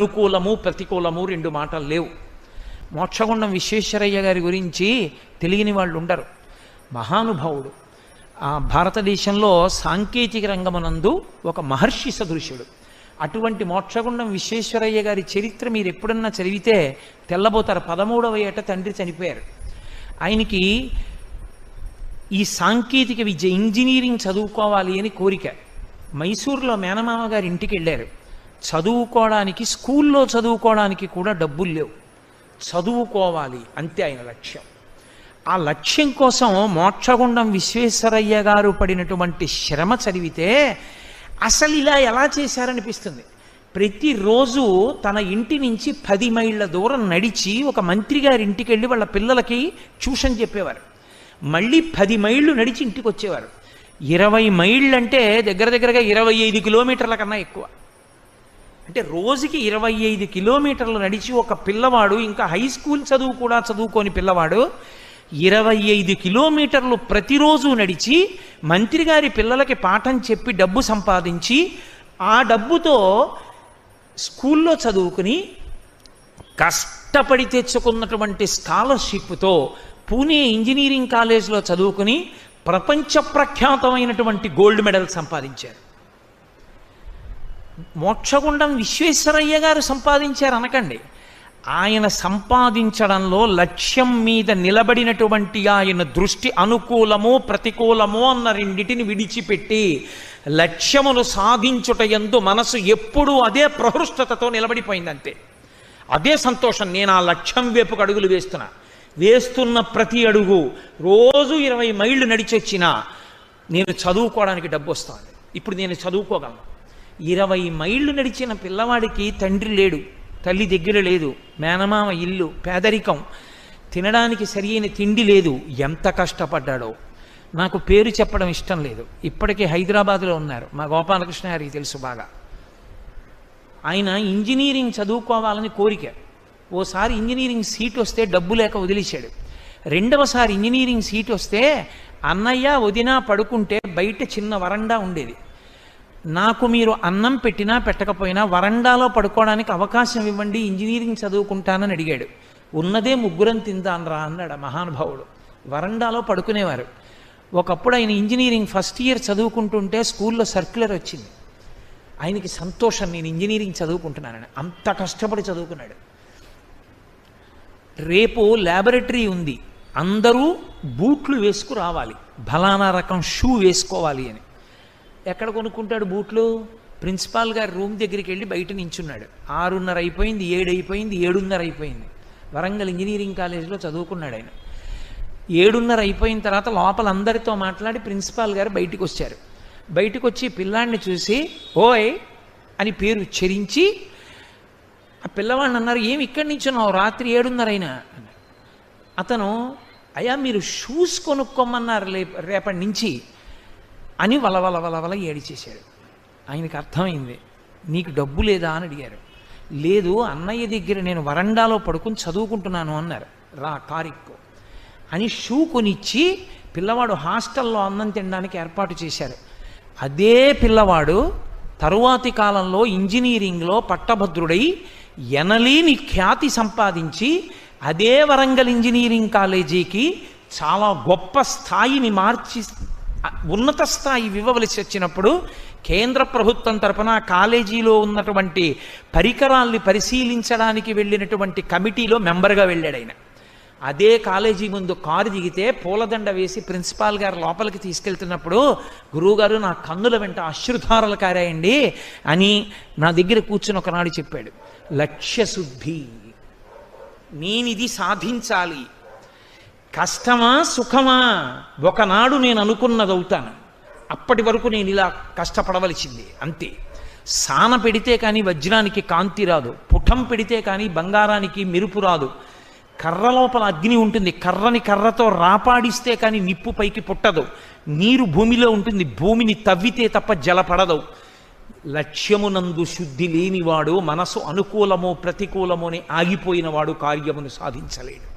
అనుకూలము ప్రతికూలము రెండు మాటలు లేవు. మోక్షగుండం విశ్వేశ్వరయ్య గారి గురించి తెలియని వాళ్ళు ఉండరు. మహానుభావుడు. ఆ భారతదేశంలో సాంకేతిక రంగమునందు ఒక మహర్షి సదృశ్యుడు అటువంటి మోక్షగుండం విశ్వేశ్వరయ్య గారి చరిత్ర మీరు ఎప్పుడన్నా చదివితే తెల్లబోతారు. పదమూడవ ఏట తండ్రి చనిపోయారు. ఆయనకి ఈ సాంకేతిక విద్య ఇంజనీరింగ్ చదువుకోవాలి అని కోరిక. మైసూరులో మేనమామ గారి ఇంటికి వెళ్ళారు. చదువుకోవడానికి స్కూల్లో చదువుకోవడానికి కూడా డబ్బులు లేవు. చదువుకోవాలి అంతే ఆయన లక్ష్యం. ఆ లక్ష్యం కోసం మోక్షగుండం విశ్వేశ్వరయ్య గారు పడినటువంటి శ్రమ చదివితే అసలు ఇలా ఎలా చేశారనిపిస్తుంది? ప్రతిరోజు తన ఇంటి నుంచి పది మైళ్ళ దూరం నడిచి ఒక మంత్రి గారి ఇంటికి వెళ్ళి వాళ్ళ పిల్లలకి ట్యూషన్ చెప్పేవారు. మళ్ళీ పది మైళ్ళు నడిచి ఇంటికి వచ్చేవారు ఇరవై మైళ్ళు అంటే దగ్గర దగ్గరగా ఇరవై ఐదు కిలోమీటర్ల కన్నా ఎక్కువ. అంటే రోజుకి ఇరవై ఐదు కిలోమీటర్లు నడిచి ఒక పిల్లవాడు ఇంకా హై స్కూల్ చదువు కూడా చదువుకోని పిల్లవాడు ఇరవై ఐదు కిలోమీటర్లు ప్రతిరోజు నడిచి మంత్రి గారి పిల్లలకి పాఠం చెప్పి డబ్బు సంపాదించి ఆ డబ్బుతో స్కూల్లో చదువుకుని కష్టపడి తెచ్చుకున్నటువంటి స్కాలర్షిప్తో పూణే ఇంజనీరింగ్ కాలేజ్లో చదువుకుని ప్రపంచ ప్రఖ్యాతమైనటువంటి గోల్డ్ మెడల్ సంపాదించారు. మోక్షగుండం విశ్వేశ్వరయ్య గారు సంపాదించారు అనకండి. ఆయన సంపాదించడంలో లక్ష్యం మీద నిలబడినటువంటి ఆయన దృష్టి అనుకూలము ప్రతికూలము అన్న రెండిటిని విడిచిపెట్టి లక్ష్యమును సాధించుట ఎందు మనసు ఎప్పుడూ అదే ప్రహృష్టతతో నిలబడిపోయిందంతే. అదే సంతోషం నేను ఆ లక్ష్యం వైపుకు అడుగులు వేస్తున్నా. వేస్తున్న ప్రతి అడుగు రోజు ఇరవై మైళ్ళు నడిచొచ్చినా నేను చదువుకోవడానికి డబ్బు వస్తాను ఇప్పుడు నేను చదువుకోగలను. ఇరవై మైళ్ళు నడిచిన పిల్లవాడికి తండ్రి లేడు తల్లి దగ్గర లేదు మేనమామ ఇల్లు పేదరికం. తినడానికి సరియైన తిండి లేదు ఎంత కష్టపడ్డాడో. నాకు పేరు చెప్పడం ఇష్టం లేదు. ఇప్పటికే హైదరాబాద్లో ఉన్నారు. మా గోపాలకృష్ణ గారికి తెలుసు బాగా. ఆయన ఇంజనీరింగ్ చదువుకోవాలని కోరిక. ఓసారి ఇంజనీరింగ్ సీట్ వస్తే డబ్బు లేక వదిలేశాడు. రెండవసారి ఇంజనీరింగ్ సీట్ వస్తే అన్నయ్య వదినా పడుకుంటే బయట చిన్న వరండా ఉండేది. నాకు మీరు అన్నం పెట్టినా పెట్టకపోయినా వరండాలో పడుకోవడానికి అవకాశం ఇవ్వండి ఇంజనీరింగ్ చదువుకుంటానని అడిగాడు. ఉన్నదే ముగ్గురం తిందానరా అన్నాడు ఆ మహానుభావుడు. వరండాలో పడుకునేవారు. ఒకప్పుడు ఆయన ఇంజనీరింగ్ ఫస్ట్ ఇయర్ చదువుకుంటుంటే స్కూల్లో సర్క్యులర్ వచ్చింది. ఆయనకి సంతోషం నేను ఇంజనీరింగ్ చదువుకుంటున్నానని. అంత కష్టపడి చదువుకున్నాడు. రేపు ల్యాబొరేటరీ ఉంది. అందరూ బూట్లు వేసుకురావాలి. బలానా రకం షూ వేసుకోవాలి అని. ఎక్కడ కొనుక్కుంటాడు బూట్లు? ప్రిన్సిపాల్ గారి రూమ్ దగ్గరికి వెళ్ళి బయట నించున్నాడు. ఆరున్నర అయిపోయింది ఏడు అయిపోయింది ఏడున్నర అయిపోయింది. వరంగల్ ఇంజనీరింగ్ కాలేజీలో చదువుకున్నాడు ఆయన. ఏడున్నర అయిపోయిన తర్వాత లోపల అందరితో మాట్లాడి ప్రిన్సిపాల్ గారు బయటికి వచ్చారు బయటకు వచ్చి పిల్లాడిని చూసి ఓయ్ అని పేరు ఉచ్చరించి ఆ పిల్లవాడిని అన్నారు ఏమి ఇక్కడి నుంచి ఉన్నావు? రాత్రి ఏడున్నర అయినా? అతను అయ్యా మీరు షూస్ కొనుక్కోమన్నారు రేపటి నుంచి. అని వలవల వలవల ఏడిచేశాడు. ఆయనకి అర్థమైంది నీకు డబ్బు లేదా? అని అడిగారు. లేదు అన్నయ్య దగ్గర నేను వరండాలో పడుకుని చదువుకుంటున్నాను అన్నారు. రా కారిక్కు. అని షూ కొనిచ్చి పిల్లవాడు హాస్టల్లో అన్నం తినడానికి ఏర్పాటు చేశారు. అదే పిల్లవాడు తరువాతి కాలంలో ఇంజనీరింగ్లో పట్టభద్రుడై ఎనలేని ఖ్యాతి సంపాదించి అదే వరంగల్ ఇంజనీరింగ్ కాలేజీకి చాలా గొప్ప స్థాయిని మార్చి ఉన్నత స్థాయి ఇవ్వవలసి వచ్చినప్పుడు కేంద్ర ప్రభుత్వం తరపున కాలేజీలో ఉన్నటువంటి పరికరాల్ని పరిశీలించడానికి వెళ్ళినటువంటి కమిటీలో మెంబర్గా వెళ్ళాడు ఆయన. అదే కాలేజీ ముందు కారు దిగితే పూలదండ వేసి ప్రిన్సిపాల్ గారు లోపలికి తీసుకెళ్తున్నప్పుడు గురువుగారు నా కన్నుల వెంట అశ్రుధారలు కారాయండి అని నా దగ్గర కూర్చుని ఒకనాడు చెప్పాడు. లక్ష్యశుద్ధి నేనిది సాధించాలి కష్టమా సుఖమా? ఒకనాడు నేను అనుకున్నది అవుతాను అప్పటి వరకు నేను ఇలా కష్టపడవలసింది అంతే. సాన పెడితే కానీ వజ్రానికి కాంతి రాదు. పుటం పెడితే కానీ బంగారానికి మెరుపు రాదు. కర్ర లోపల అగ్ని ఉంటుంది. కర్రని కర్రతో రాపాడిస్తే కానీ నిప్పు పైకి పుట్టదు. నీరు భూమిలో ఉంటుంది. భూమిని తవ్వితే తప్ప జలపడదు. లక్ష్యమునందు శుద్ధి లేనివాడు మనసు అనుకూలమో ప్రతికూలమో అని ఆగిపోయినవాడు కార్యమును సాధించలేడు.